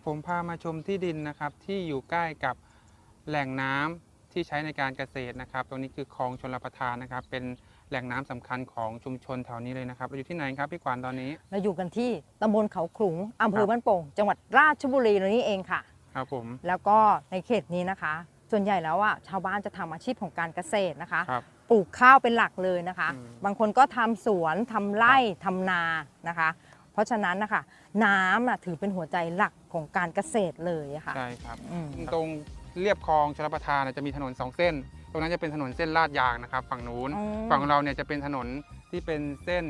ครับผมพามาชมที่ดินนะครับที่อยู่ใกล้กับแหล่งน้ำที่ใช้ในการเกษตรนะครับ ตรงนี้คือคลองชลประทานนะครับ เป็นแหล่งน้ำสำคัญของชุมชนแถวนี้เลยนะครับเราอยู่ที่ไหนครับพี่ขวัญตอนนี้ เราอยู่กันที่ตำบลเขาขลุงอำเภครัอบบ้านโป่ง จังหวัดราชบุรีนี่เองค่ะ ครับผม แล้วก็ในเขตนี้นะคะ ส่วนใหญ่แล้วอะชาวบ้านจะทำอาชีพของการเกษตรนะคะครับปลูกข้าวเป็นหลักเลยนะคะอืมบางคนก็ทำสวนทำไร่ทำนานะคะ เพราะฉะนั้นนะคะน้ำน่ะถือเป็นหัวใจหลักของการเกษตรเลยอะค่ะใช่ครับ อืมตรงเรียบคลองชลประทานเนี่ยจะมีถนนสองเส้น ตรงนั้นจะเป็นถนนเส้นลาดยางนะครับ ฝั่งนู้นอืมฝั่งเราเนี่ยจะเป็นถนนที่เป็นเส้น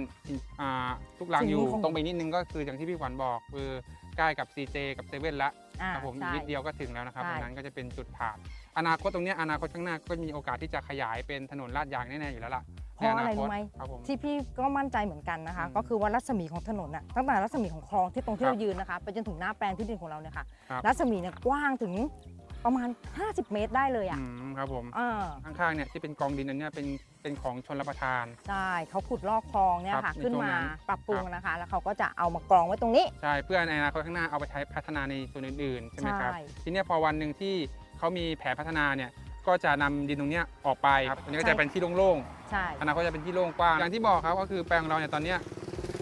อ่าทุกรางอยู่ สิ่งนี้ของตรงไปนิดนึงก็คืออย่างที่พี่ขวัญบอกคือใกล้กับ CJ กับเซเว่นละ อ่าครับผมอีกใช่ นิดเดียวก็ถึงแล้วนะครับใช่ ตรงนั้นก็จะเป็นจุดผ่าน อนาคตตรงเนี้ยอนาคตข้างหน้าก็มีโอกาสที่จะขยายเป็นถนนลาดยางแน่ๆอยู่แล้วล่ะ เพราะอะไรในนคตรู้ไหมครับผม ที่พี่ก็มั่นใจเหมือนกันนะคะ อืมก็คือว่ารัศมีของถนนน่ะตั้งแต่รัศมีของคลองที่ตรงที่ครับเรายืนนะคะไปจนถึงหน้าแปลงที่ดินของเราเนี่ยค่ะครับ รัศมีเนี่ยกว้างถึงประมาณ 50 เมตรได้เลยอะอืมครับผมเออข้างๆเนี่ยที่เป็นกองดินอันเนี้ยเป็นเป็นของชนรับประทาน ใช่เขาขุดลอกคลองเนี่ยครัค่ะบในขึ้นช่วงมานั้น ปรับปรุงครับนะคะ แล้วเขาก็จะเอามากรองไว้ตรงนี้ ใช่เพื่อในอนาคตข้างหน้าเอาไปใช้พัฒนาในส่วนอื่นๆใช่ไหมครับ ใช่ ทีเนี้ยพอวันหนึ่งที่เขามีแผนพัฒนาเนี่ย ก็จะนำดินตรงเนี้ยออกไปครับตรงนี้ก็จะเป็นที่โล่งใช่ๆอนาคตจะเป็นที่โล่งกว้างอย่างที่บอกครับก็คือแปลงของเราเนี่ยตอนเนี้ย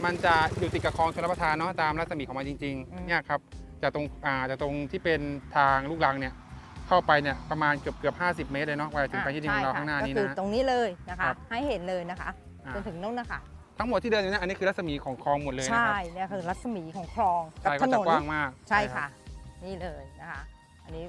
มันจะอยู่ติดกับคลองชลประทานเนาะตามรัศมีของมันจริงๆเนี่ยครับจากตรงอ่าจากตรงที่เป็นทางลูกรังเนี่ยเข้าไปเนี่ยประมาณเกือบเกือบ50 เมตรเลยเนาะกว่าจะถึงไปที่ดินของเราใช่ค่ะข้างหน้านี้ก็คือนะ ตรงนี้เลยนะคะ ครับ ให้เห็นเลยนะคะอ่าจนถึงนู่นนะคะทั้งหมดที่เดินอยู่เนี่ยอันนี้คือรัศมีของคลองหมดเลยนะใช่ครับเนี่ยคือรัศมีของคลองกับใช่ถก็นจะนกว้างมากใช่รับค่ะ นี่เลยนะคะ อันนี้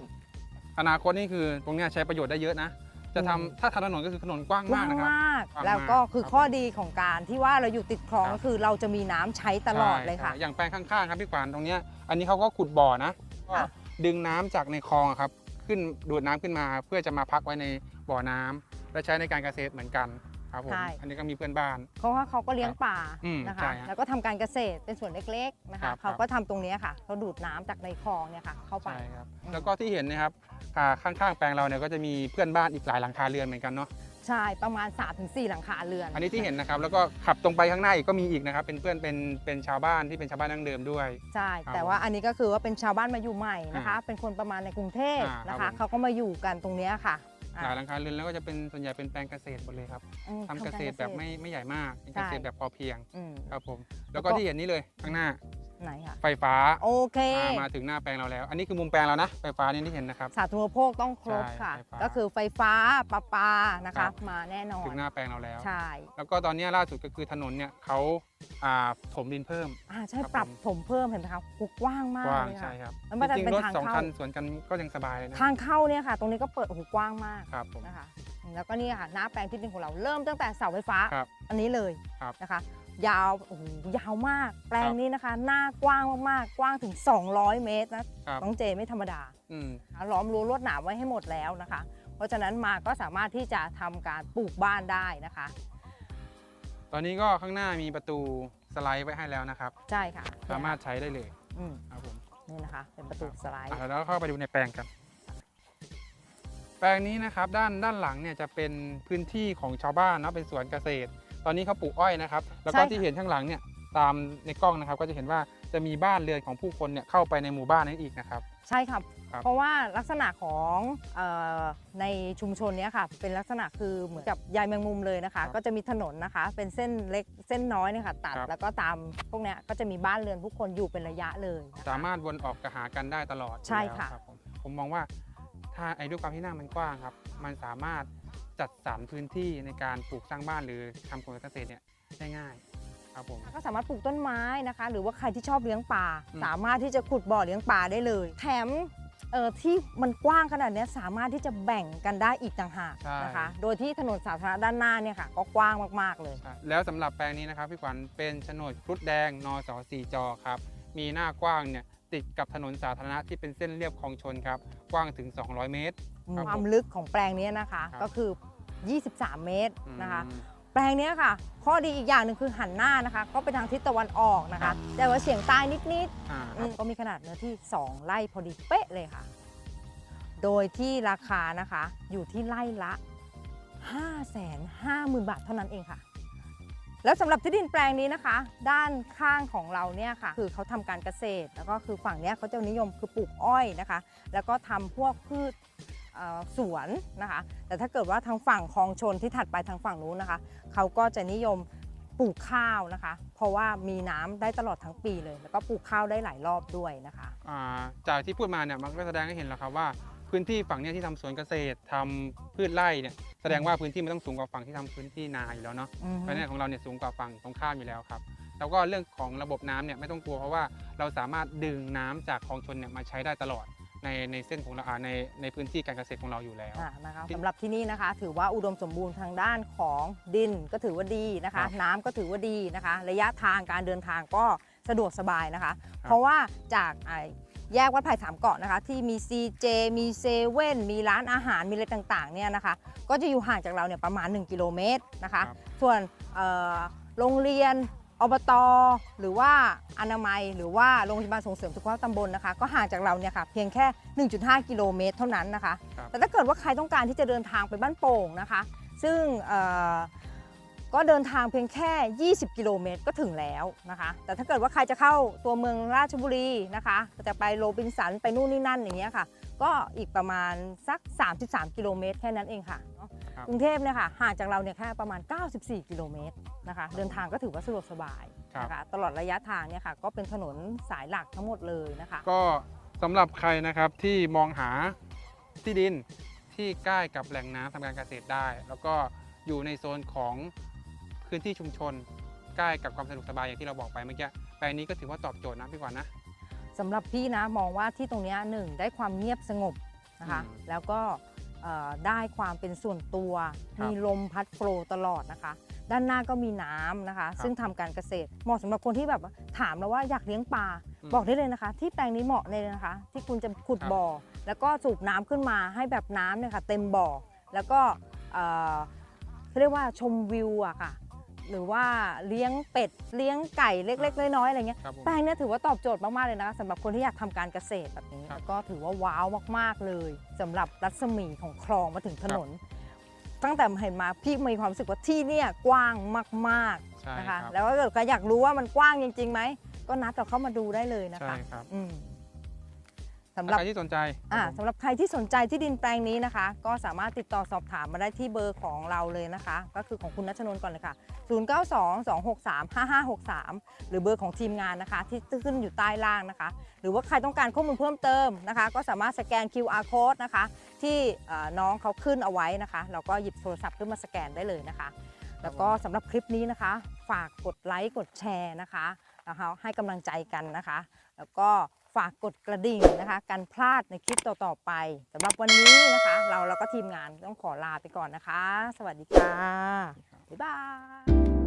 อนาคตนี่คือตรงเนี้ยใช้ประโยชน์ได้เยอะนะ จะทำอืมถ้าทำถนนก็คือถนนกว้างกมากว้างนะครับ มาก กว้างมากแล้วก็คือครับข้อดีของการที่ว่าเราอยู่ติดคลองครับ ก็คือเราจะมีน้ำใช้ตลอดเลยค่ะ ใช่อย่างแปลงข้างๆครับพี่ขวัญตรงเนี้ยอันนี้เขาก็ขุดบ่อนะก็ค่ะ ดึงน้ำจากในคลองอะครับ ขึ้นดูดน้ำขึ้นมาเพื่อจะมาพักไว้ในบ่อน้ำและใช้ในการเกษตรเหมือนกัน ครับผมใช่ อันนี้ก็มีเพื่อนบ้าน เพราะว่าเขาก็เลี้ยงป่าอืมนะใช่คะฮะแล้วก็ทำการเกษตรเป็นส่วนเล็กๆนะครัคะบ เขาก็ทำตรงเนี้ยค่ะเขาดูดน้ำจากในคลองเนี่ยค่ะเข้าไป ใช่ครับ อืม แล้วก็ที่เห็นนะครับอ่าข้างๆแปลงเราเนี่ยก็จะมีเพื่อนบ้านอีกหลายหลังคาเรือนเหมือนกันเนาะ ใช่ประมาณ 3-4 หลังคาเรือนอันนี้ที่เห็นนะครับ แล้วก็ขับตรงไปข้างหน้าอีกก็มีอีกนะครับ เป็นเพื่อนเป็นเป็นชาวบ้านที่เป็นชาวบ้านดั้งเดิมด้วย ใช่ครับแต่ว่าอันนี้ก็คือว่าเป็นชาวบ้านมาอยู่ใหม่นะคะอ่าเป็นคนประมาณในกรุงเทพอ่านะครัคะบผม เขาก็มาอยู่กันตรงเนี้ยค่ะอ่า หลายหลังคาเรือนแล้วก็จะเป็นส่วนใหญ่เป็นแปลงเกษตรหมดเลยครับอืมทำเกษตรแบบไม่ไม่ใหญ่มากเป็นเกษตรใช่แบบพอเพียงอืม ครับผม แล้วก็ที่เห็นนี่เลยข้างหน้า ไหนค่ะ ไฟฟ้าโอเค อ่ามาถึงหน้าแปลงเราแล้ว อันนี้คือมุมแปลงเรานะ ไฟฟ้านี่ที่เห็นนะครับ สาธารณูปโภคต้องครบใช่ค่ะไฟฟ้าก็คือไฟฟ้าประปานะครัคะ บ มาแน่นอนถึงหน้าแปลงเราแล้ว ใช่แล้วก็ตอนนี้ล่าสุดก็คือถนนเนี่ยเขาอ่าถมดินเพิ่ม อ่าใช่ครับปรับผม ถมเพิ่มเห็นไหมคะกกว้างมากกว้างเลยใช่ค่ะ ครับแล้วมันจะจริงเป็นๆรถทางสองเข้า คันสวนกันก็ยังสบายเลยนะทางเข้าเนี่ยค่ะ ตรงนี้ก็เปิดโอ้โหกว้างมากครับผม นะคะ แล้วก็นี่ค่ะหน้าแปลงที่ดินของเราเริ่มตั้งแต่เสาไฟฟ้า ครับ อันนี้เลยครับ นะคะ ยาวโอ้โหยาวมาก แปลงครับนี้นะคะ หน้ากว้างมากๆ กว้างถึง 200 เมตรนะ ครับน้องเจไม่ธรรมดาอืมนะคะล้อมรั้วลวดหนามไว้ให้หมดแล้วนะคะ เพราะฉะนั้นมาก็สามารถที่จะทำการปลูกบ้านได้นะคะ ตอนนี้ก็ข้างหน้ามีประตูสไลด์ไว้ให้แล้วนะครับ ใช่ค่ะสามารถใช้ได้เลยอืมครับผมนี่นะคะ เป็นประตูสไลด์อะแล้วเข้าไปดูในแปลงกัน แปลงนี้นะครับด้านด้านหลังเนี่ยจะเป็นพื้นที่ของชาวบ้านเนาะเป็นสวนเกษตร ตอนนี้เขาปลูกอ้อยนะครับ แล้วก็ที่เห็นข้างหลังเนี่ยตามในกล้องนะครับ ก็จะเห็นว่าจะมีบ้านเรือนของผู้คนเนี่ยเข้าไปในหมู่บ้านนั้นอีกนะครับ ใช่ครับ ครับเพราะว่าลักษณะของเออในชุมชนเนี้ยค่ะ เป็นลักษณะคือเหมือนกับใยแมงมุมเลยนะคะก็จะมีถนนนะคะ เป็นเส้นเล็กเส้นน้อยเนี่ยค่ะตัด ครับ แล้วก็ตามพวกเนี้ยก็จะมีบ้านเรือนผู้คนอยู่เป็นระยะเลยนะคะ สามารถวนออกกระหากันได้ตลอดใช่อยู่แล้วค่ะ รับผมผมมองว่าถ้าไอ้ด้วยความที่หน้ามันกว้างครับ มันสามารถ จัดสรรพื้นที่ในการปลูกสร้างบ้านหรือทำการเกษตรเนี่ยได้ง่ายครับผม ก็สามารถปลูกต้นไม้นะคะ หรือว่าใครที่ชอบเลี้ยงปลาอืม สามารถที่จะขุดบ่อเลี้ยงปลาได้เลย แถมเอ่อที่มันกว้างขนาดเนี้ยสามารถที่จะแบ่งกันได้อีกต่างหากใช่นะคะ โดยที่ถนนสาธารณะด้านหน้าเนี่ยค่ะ ก็กว้างมากๆเลยใช่แล้วสำหรับแปลงนี้นะครับพี่ขวัญเป็นโฉนดครุฑแดงนสสี่จอครับ มีหน้ากว้างเนี่ย ติดกับถนนสาธารณะที่เป็นเส้นเรียบคลองชนครับ กว้างถึง 200 เมตรครับความลึกของแปลงเนี้ยนะคะครับก็คือ 23 เมตรนะคะอืมแปลงเนี้ยค่ะ ข้อดีอีกอย่างหนึ่งคือหันหน้านะคะ ก็ไปทางทิศตะวันออกนะครัคะบแต่ว่าเฉียงใต้นิดอ่าๆครับอืมก็มีขนาดเนื้อที่ 2 ไร่พอดีเป๊ะเลยค่ะ โดยที่ราคานะคะอยู่ที่ไร่ละ 5 5 0 0 0 0 บาทเท่านั้นเองค่ะ แล้วสำหรับที่ดินแปลงนี้นะคะ ด้านข้างของเราเนี่ยค่ะ คือเขาทำการเกษตร แล้วก็คือฝั่งเนี้ยเขาจะนิยมคือปลูกอ้อยนะคะ แล้วก็ทำพวกพืชสวนนะคะ แต่ถ้าเกิดว่าทางฝั่งคลองชนที่ถัดไปทางฝั่งนู้นนะคะ เขาก็จะนิยมปลูกข้าวนะคะ เพราะว่ามีน้ำได้ตลอดทั้งปีเลย แล้วก็ปลูกข้าวได้หลายรอบด้วยนะคะ จากที่พูดมาเนี่ยมันก็แสดงให้เห็นแล้วครับว่า พื้นที่ฝั่งเนี้ยที่ทำสวนเกษตรทำพืชไร่เนี่ยแสดงว่าพื้นที่มันต้องสูงกว่าฝั่งที่ทำพื้นที่นาอยู่แล้วเนาะอือเพฮึราะฉะนั้นของเราเนี่ยสูงกว่าฝั่งตรงข้ามอยู่แล้วครับแล้วก็เรื่องของระบบน้ำเนี่ยไม่ต้องกลัวเพราะว่าเราสามารถดึงน้ำจากคลองชนเนี่ยมาใช้ได้ตลอดในในเส้นของเราอ่าในในพื้นที่การเกษตรของเราอยู่แล้วอ่านะคะที่สำหรับที่นี่นะคะ ถือว่าอุดมสมบูรณ์ทางด้านของดินก็ถือว่าดีนะครัคะ บน้ำก็ถือว่าดีนะคะ ระยะทางการเดินทางก็สะดวกสบายนะคะครับเพราะว่าจากอ่า แยกวัดไผ่สามเกาะนะคะ ที่มี CJ มีเซเว่นมีร้านอาหารมีอะไรต่างๆเนี่ยนะคะ ก็จะอยู่ห่างจากเราเนี่ยประมาณ 1 กิโลเมตรนะคะครับส่วนเอ่อโรงเรียนอบตหรือว่าอนามัย หรือว่าโรงพยาบาลส่งเสริมสุขภาพตำบลนะคะ ก็ห่างจากเราเนี่ยค่ะเพียงแค่ 1.5 กิโลเมตรเท่านั้นนะคะครับแต่ถ้าเกิดว่าใครต้องการที่จะเดินทางไปบ้านโป่งนะคะ ซึ่งเอ่อ ก็เดินทางเพียงแค่ 20 กิโลเมตรก็ถึงแล้วนะคะ แต่ถ้าเกิดว่าใครจะเข้าตัวเมืองราชบุรีนะคะ จะไปโรบินสันไปนู่นนี่นั่นอย่างเงี้ยค่ะ ก็อีกประมาณสัก 33 กิโลเมตรแค่นั้นเองค่ะเนอะครับกรุงเทพเนี่ยค่ะห่างจากเราเนี่ยแค่ประมาณ 94 กิโลเมตรนะคะ เดินทางก็ถือว่าสะดวกสบายครับนะคะตลอดระยะทางเนี่ยค่ะ ก็เป็นถนนสายหลักทั้งหมดเลยนะคะ ก็สำหรับใครนะครับที่มองหาที่ดินที่ใกล้กับแหล่งน้ำทำการเกษตรได้ แล้วก็อยู่ในโซนของ พื้นที่ชุมชน ใกล้กับความสะดวกสบายอย่างที่เราบอกไปเมื่อกี้แปลงนี้ก็ถือว่าตอบโจทย์นะพี่กวานนะสำหรับพี่นะมองว่าที่ตรงเนี้ยหนึ่งได้ความเงียบสงบนะคะอืมแล้วก็เอ่อได้ความเป็นส่วนตัวครับมีลมพัดโฟลว์ตลอดนะคะ ด้านหน้าก็มีน้ำนะคะครับซึ่งทำการเกษตร เหมาะสำหรับคนที่แบบถามเราว่าอยากเลี้ยงปลาอืมบอกได้เลยนะคะ ที่แปลงนี้เหมาะเลยนะคะ ที่คุณจะขุดครับบ่อ แล้วก็สูบน้ำขึ้นมาให้แบบน้ำเนี่ยค่ะเต็มบ่อ แล้วก็เอ่อเขาเรียกว่าชมวิวอะค่ะ หรือว่าเลี้ยงเป็ดเลี้ยงไก่เล็ก ๆ น้อยๆอะไรเงี้ยครับผม แปลงเนี้ยถือว่าตอบโจทย์มาก ๆ เลยนะคะสำหรับคนที่อยากทำการเกษตรแบบนี้ครับแล้วก็ถือว่าว้าวมาก ๆ เลยสำหรับรัศมีของคลองมาถึงถนน ตั้งแต่เห็นมาพี่มีความรู้สึกว่าที่เนี่ยกว้างมากใช่ๆนะครัคะบแล้วก็เกิดใครอยากรู้ว่ามันกว้างจริงๆไหมก็นัดเราเข้ามาดูได้เลยนะใช่คะครับ อืม สำหรับใครที่สนใจอ่าครับผมสำหรับใครที่สนใจที่ดินแปลงนี้นะคะ ก็สามารถติดต่อสอบถามมาได้ที่เบอร์ของเราเลยนะคะ ก็คือของคุณนัชนนท์ก่อนเลยค่ะ 0922635563 หรือเบอร์ของทีมงานนะคะ ที่ขึ้นอยู่ใต้ล่างนะคะ หรือว่าใครต้องการข้อมูลเพิ่มเติมนะคะ ก็สามารถสแกน QR code นะคะ ที่เอ่อน้องเขาขึ้นเอาไว้นะคะแล้วก็หยิบโทรศัพท์ขึ้นมาสแกนได้เลยนะคะ แล้วก็สำหรับคลิปนี้นะคะ ฝากกดไลค์กดแชร์นะคะนะคะให้กำลังใจกันนะคะ แล้วก็ฝากกดกระดิ่งนะคะกันพลาดในคลิปต่อๆไปสำหรับวันนี้นะคะ เราแล้วก็ทีมงานต้องขอลาไปก่อนนะคะ สวัสดีค่ะ บ๊ายบาย